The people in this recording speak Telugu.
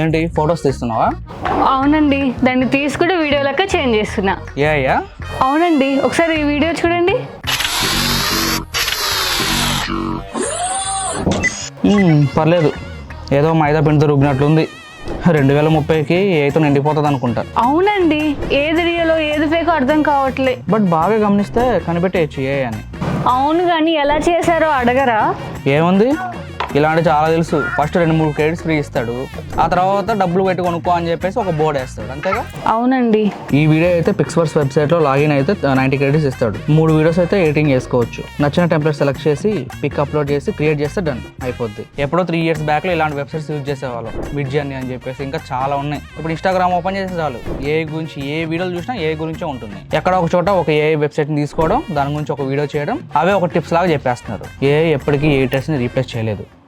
ఏంటి ఫొటోస్ తీస్తున్నావా? అవునండి దాన్ని తీసుకుంటే వీడియో లెక్క చేంజ్ చేస్తున్నా. ఏ అయ్యా? అవునండి ఒకసారి ఈ వీడియో చూడండి. పర్లేదు. ఏదో మైదా పిండితో రుగ్గినట్లుంది రెండు వేల ముప్పైకి ఏతో నిండిపోతుంది అనుకుంటా. అవునండి ఏది రియలో ఏది ఫేకో అర్థం కావట్లే. బట్ బాగా గమనిస్తే కనిపెట్టేయచ్చు ఏ అని. అవును కానీ ఎలా చేశారో అడగరా. ఏముంది? ఇలాంటి చాలా తెలుసు. ఫస్ట్ రెండు మూడు క్రెడిట్స్ ఫ్రీ ఇస్తాడు. ఆ తర్వాత డబ్బులు పెట్టి కొనుక్కో అని చెప్పేసి ఒక బోర్డు వేస్తాడు. అంతేగా? అవునండి. ఈ వీడియో అయితే పిక్స్వర్స్ వెబ్సైట్లో లాగిన్ అయితే నైంటీ క్రెడిట్స్ ఇస్తాడు. మూడు వీడియోస్ అయితే ఎడిటింగ్ చేసుకోవచ్చు. నచ్చిన టెంప్లెట్ సెలెక్ట్ చేసి పిక్ అప్లోడ్ చేసి క్రియేట్ చేస్తే డన్ అయిపోద్ది. ఎప్పుడో త్రీ ఇయర్స్ బ్యాక్లో ఇలాంటి వెబ్సైట్స్ యూజ్ చేసేవాళ్ళం. మిడ్ జర్నీ అని చెప్పేసి ఇంకా చాలా ఉన్నాయి. ఇప్పుడు ఇన్స్టాగ్రామ్ ఓపెన్ చేసే చాలు. ఏ గురించి ఏ వీడియోలు చూసినా ఏ గురించే ఉంటుంది. ఎక్కడ ఒక చోట ఒక ఏ వెబ్సైట్ని తీసుకోవడం దాని గురించి ఒక వీడియో చేయడం అవే ఒక టిప్స్ లాగా చెప్పేస్తున్నారు. ఏ ఎప్పటికీ ఏ టెస్ట్ని రీప్లేస్ చేయలేదు.